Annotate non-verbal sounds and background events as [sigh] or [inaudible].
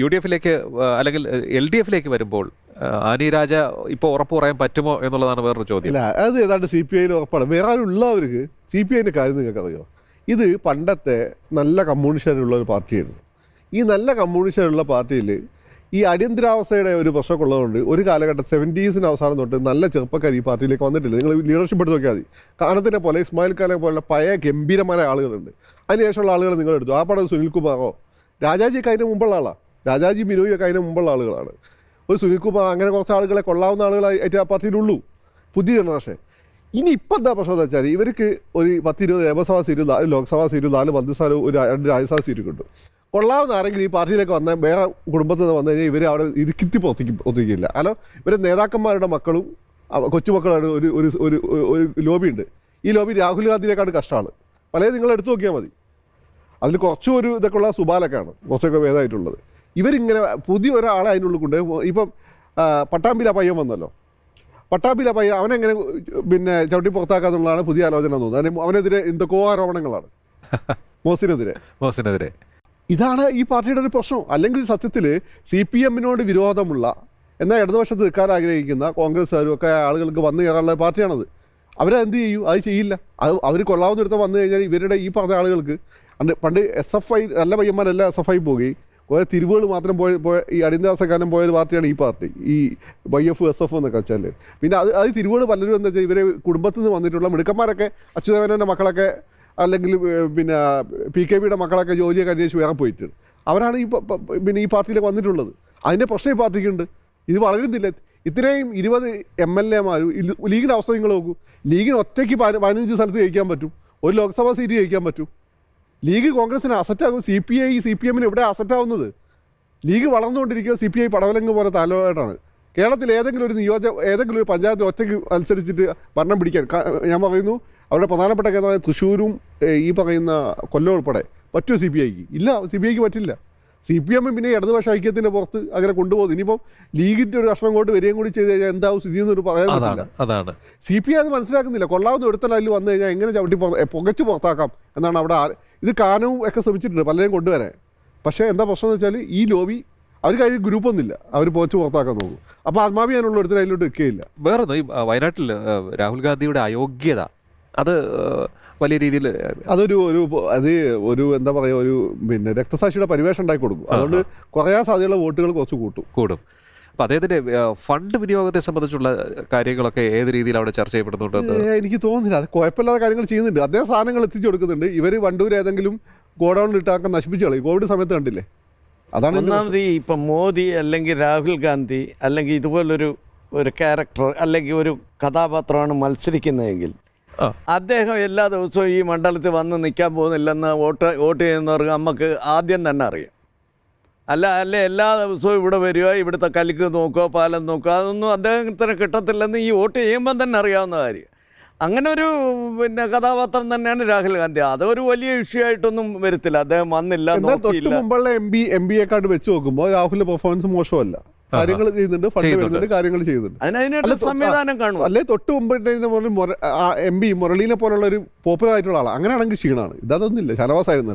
U D എഫിലേക്ക് അല്ലെങ്കിൽ L D എഫിലേക്ക് വരുമ്പോൾ ആനി രാജ ഇപ്പോൾ ഉറപ്പ് പറയാൻ പറ്റുമോ എന്നുള്ളതാണ് വേറൊരു ചോദ്യം. അല്ല അത് ഏതാണ്ട് സി പി ഐയിൽ ഉറപ്പാണ്. വേറെ ഉള്ളവർക്ക് സി പി ഐന്റെ കാര്യം നിങ്ങൾക്ക് അറിയോ ഇത് പണ്ടത്തെ നല്ല കമ്മ്യൂണിസ്റ്റുള്ള ഒരു പാർട്ടിയായിരുന്നു. ഈ നല്ല കമ്മ്യൂണിസ്റ്റുള്ള പാർട്ടിയിൽ ഈ അടിയന്തരാവസ്ഥയുടെ ഒരു പ്രശ്നമൊക്കെ ഉള്ളതുകൊണ്ട് ഒരു കാലഘട്ടം സെവന്റീസിന് അവസാനം തൊട്ട് നല്ല ചെറുപ്പക്കാർ ഈ പാർട്ടിയിലേക്ക് വന്നിട്ടില്ല. നിങ്ങൾ ലീഡർഷിപ്പ് എടുത്ത് നോക്കിയാൽ മതി. കാനത്തിനെ പോലെ ഇസ്മായിൽ ഖാനെ പോലുള്ള പഴയ ഗംഭീരമായ ആളുകളുണ്ട്. അതിനുശേഷമുള്ള ആളുകൾ നിങ്ങൾ എടുത്തു. ആ പടം സുനിൽകുമാറോ? രാജാജിയൊക്കെ അതിന് മുമ്പുള്ള ആളാണ് രാജാജി ബിനോയൊക്കെ അതിന് മുമ്പുള്ള ആളുകളാണ്. ഒരു സുനിൽകുമാർ അങ്ങനെ കുറച്ച് ആളുകളെ കൊള്ളാവുന്ന ആളുകളായി ആ പാർട്ടിയിലുള്ളൂ. പുതിയ ജനറേഷൻ. ഇനി ഇപ്പം എന്താ പ്രശ്നം എന്ന് വെച്ചാൽ ഇവർക്ക് ഒരു പത്തിരുപത് നിയമസഭാ സീറ്റ് നാല് ലോക്സഭാ സീറ്റ് നാല് മന്ത്രിസ്ഥാനവും ഒരു രണ്ട് രാജ്യസഭാ സീറ്റ് കിട്ടും. കൊള്ളാവുന്ന ആരെങ്കിലും ഈ പാർട്ടിയിലേക്ക് വന്ന വേറെ കുടുംബത്തിൽ നിന്ന് വന്നു കഴിഞ്ഞാൽ ഇവർ അവിടെ ഇരിക്കിത്തി ഒത്തിക്കും ഒത്തിക്കില്ല കാരണം ഇവരെ നേതാക്കന്മാരുടെ മക്കളും കൊച്ചുമക്കളും കൊച്ചുമക്കളാണ് ഒരു ഒരു ഒരു ഒരു ഉണ്ട്. ഈ ലോബി രാഹുൽ ഗാന്ധിയിലേക്കാണ് കഷ്ടമാണ്. പലതും നിങ്ങൾ എടുത്തു നോക്കിയാൽ മതി. അതിൽ കുറച്ചും ഒരു ഇതൊക്കെ ഉള്ള സുബാലൊക്കെയാണ്. കുറച്ചൊക്കെ ഭേദമായിട്ടുള്ളത്. ഇവരിങ്ങനെ പുതിയ ഒരാളെ അതിനുള്ളിൽ കൊണ്ട് ഇപ്പം പട്ടാമ്പില പയ്യൻ വന്നല്ലോ. പട്ടാമ്പില പയ്യൻ അവനെങ്ങനെ പിന്നെ ചവിട്ടി പുറത്താക്കാന്നുള്ളതാണ് പുതിയ ആലോചന തോന്നുന്നത്. അതിന് അവനെതിരെ എന്തൊക്കെയോ ആരോപണങ്ങളാണ്. [laughs] മോസിനെതിരെ. മോസിനെതിരെ. ഇതാണ് ഈ പാർട്ടിയുടെ ഒരു പ്രശ്നം. അല്ലെങ്കിൽ സത്യത്തിൽ സി പി എമ്മിനോട് വിരോധമുള്ള എന്നാൽ ഇടതുപക്ഷത്ത് നിൽക്കാൻ ആഗ്രഹിക്കുന്ന കോൺഗ്രസ്സുകാരും ഒക്കെ ആളുകൾക്ക് വന്ന് കയറാനുള്ള പാർട്ടിയാണത്. അവരെന്ത് ചെയ്യും? അത് ചെയ്യില്ല. അത് അവർ കൊള്ളാവുന്നിടത്ത് വന്നു കഴിഞ്ഞാൽ ഇവരുടെ ഈ പറഞ്ഞ ആളുകൾക്ക് പണ്ട് എസ് എഫ് ഐ നല്ല പയ്യന്മാരെല്ലാം എസ് എഫ് ഐ പോയി കുറേ തിരുവുകൾ മാത്രം പോയ പോയ ഈ അടിയന്തരാവസ്ഥക്കാലം പോയ ഒരു പാർട്ടിയാണ് ഈ പാർട്ടി. ഈ വൈ എഫ് എസ് എഫ് എന്നൊക്കെ വെച്ചാൽ പിന്നെ അത് അത് തിരുവുകൾ പലരും എന്താ വെച്ചാൽ ഇവരെ കുടുംബത്തിൽ നിന്ന് വന്നിട്ടുള്ള മിടുക്കന്മാരൊക്കെ അച്യുതമേനോന്റെ മക്കളൊക്കെ അല്ലെങ്കിൽ പിന്നെ പി കെ ബിയുടെ മക്കളൊക്കെ ജോലിയൊക്കെ അന്വേഷിച്ച് വേറെ പോയിട്ടുണ്ട് അവരാണ് ഈ പിന്നെ ഈ പാർട്ടിയിലേക്ക് വന്നിട്ടുള്ളത്. അതിന്റെ പ്രശ്നം ഈ പാർട്ടിക്കുണ്ട്. ഇത് വളരുന്നില്ല. ഇത്രയും ഇരുപത് എം എൽ എമാരും ലീഗിന്റെ അവസ്ഥ നിങ്ങൾ നോക്കൂ. ലീഗിന് ഒറ്റയ്ക്ക് പതി- പതിനഞ്ച് സ്ഥലത്ത് ജയിക്കാൻ പറ്റും. ഒരു ലോക്സഭാ സീറ്റ് ജയിക്കാൻ പറ്റും. ലീഗ് കോൺഗ്രസിന് അസറ്റാകും C P I C P എമ്മിന് ഇവിടെ അസറ്റാവുന്നത് ലീഗ് വളർന്നുകൊണ്ടിരിക്കുക സി പി ഐ പടവലങ്ങ് പോലെ താലോട്ടാണ് കേരളത്തിൽ ഏതെങ്കിലും ഒരു നിയോജ ഏതെങ്കിലും ഒരു പഞ്ചായത്ത് ഒറ്റയ്ക്ക് മത്സരിച്ചിട്ട് ഭരണം പിടിക്കാൻ ഞാൻ പറയുന്നു അവരുടെ പ്രധാനപ്പെട്ട കേന്ദ്രമായ തൃശ്ശൂരും ഈ പറയുന്ന കൊല്ലം ഉൾപ്പെടെ പറ്റുമോ സി പി ഐക്ക്? ഇല്ല സി പി ഐക്ക് പറ്റില്ല. സി പി എമ്മും പിന്നെ ഇടതുപക്ഷ ഐക്യത്തിന്റെ പുറത്ത് അങ്ങനെ കൊണ്ടുപോകുന്നു ഇനിയിപ്പം ലീഗിന്റെ ഒരു കഷ്ണം കൊണ്ട് വരികയും കൂടി ചെയ്ത് കഴിഞ്ഞാൽ എന്താവും സ്ഥിതി എന്നൊരു പറയാൻ പറ്റില്ല. അതാണ് സി പി ഐ അത് മനസ്സിലാക്കുന്നില്ല. കൊള്ളാവുന്ന ഒരുത്തൽ അതിൽ വന്നു കഴിഞ്ഞാൽ എങ്ങനെ ചവിട്ടി പുറത്ത് പുകച്ച് പുറത്താക്കാം എന്നാണ് അവിടെ ആ- ഇത് കാനവും ഒക്കെ ശ്രമിച്ചിട്ടുണ്ട് പലരെയും കൊണ്ടുവരാൻ. പക്ഷേ എന്താ പ്രശ്നം എന്ന് വെച്ചാൽ ഈ ലോബി അവർക്ക് അതിൽ ഗ്രൂപ്പൊന്നുമില്ല അവർ പോച്ച് പുറത്താക്കാൻ നോക്കും. അപ്പോൾ ആത്മാവി അതിനുള്ള ഒരുത്തൽ അതിലോട്ട് നിൽക്കുകയില്ല വേറെ ഈ വയനാട്ടിൽ രാഹുൽ ഗാന്ധിയുടെ അയോഗ്യത അത് വലിയ രീതിയിൽ അതൊരു ഒരു അത് ഒരു എന്താ പറയുക ഒരു പിന്നെ രക്തസാക്ഷിയുടെ പരിവേഷം ഉണ്ടാക്കി കൊടുക്കും. അതുകൊണ്ട് കുറയാൻ സാധ്യതയുള്ള വോട്ടുകൾ കുറച്ച് കൂട്ടും. കൂടും. അപ്പം അദ്ദേഹത്തിന്റെ ഫണ്ട് വിനിയോഗത്തെ സംബന്ധിച്ചുള്ള കാര്യങ്ങളൊക്കെ ഏത് രീതിയിൽ അവിടെ ചർച്ച ചെയ്യപ്പെടുന്നുണ്ട് എനിക്ക് തോന്നുന്നില്ല. അത് കുഴപ്പമില്ലാത്ത കാര്യങ്ങൾ ചെയ്യുന്നുണ്ട്. അദ്ദേഹം സാധനങ്ങൾ എത്തിച്ചു കൊടുക്കുന്നുണ്ട്. ഇവർ വണ്ടൂർ ഏതെങ്കിലും ഗോഡൗണിൽ ഇട്ടാക്കാൻ നശിപ്പിച്ചു കളയും. കോവിഡ് സമയത്ത് കണ്ടില്ലേ? അതാണ് ഒന്നാമത് ഈ ഇപ്പം മോദി അല്ലെങ്കിൽ രാഹുൽ ഗാന്ധി അല്ലെങ്കിൽ ഇതുപോലൊരു ഒരു ക്യാരക്ടർ അല്ലെങ്കിൽ ഒരു കഥാപാത്രമാണ് മത്സരിക്കുന്നതെങ്കിൽ അദ്ദേഹം എല്ലാ ദിവസവും ഈ മണ്ഡലത്തിൽ വന്ന് നിൽക്കാൻ പോകുന്നില്ലെന്ന് വോട്ട് വോട്ട് ചെയ്യുന്നവർക്ക് നമുക്ക് ആദ്യം തന്നെ അറിയാം. അല്ല അല്ല എല്ലാ ദിവസവും ഇവിടെ വരിക ഇവിടുത്തെ കലിക്ക് നോക്കുക പാലം നോക്കുക അതൊന്നും അദ്ദേഹത്തിന് കിട്ടത്തില്ലെന്ന് ഈ വോട്ട് ചെയ്യുമ്പം തന്നെ അറിയാവുന്ന കാര്യം. അങ്ങനെ ഒരു പിന്നെ കഥാപാത്രം തന്നെയാണ് രാഹുൽ ഗാന്ധി. അതൊരു വലിയ ഇഷ്യൂ ആയിട്ടൊന്നും വരത്തില്ല. അദ്ദേഹം വന്നില്ല നോക്കിയില്ല. മുമ്പുള്ള എം ബി എം ബി എക്കാണ്ട് വെച്ച് നോക്കുമ്പോൾ രാഹുലിന്റെ പെർഫോമൻസ് മോശമല്ല. കാര്യങ്ങൾ ചെയ്യുന്നുണ്ട് ഫണ്ട്. വരുന്നുണ്ട് കാര്യങ്ങൾ ചെയ്യുന്നുണ്ട്. സംവിധാനം കാണും അല്ലെ തൊട്ട് മുമ്പ് എം പി മുരളീനെ പോലുള്ള ഒരു പോപ്പുലർ ആയിട്ടുള്ള ആളാണ് അങ്ങനെയാണെങ്കിൽ ക്ഷീണമാണ് ഇതൊന്നുമില്ല ശനവാസായിരുന്നു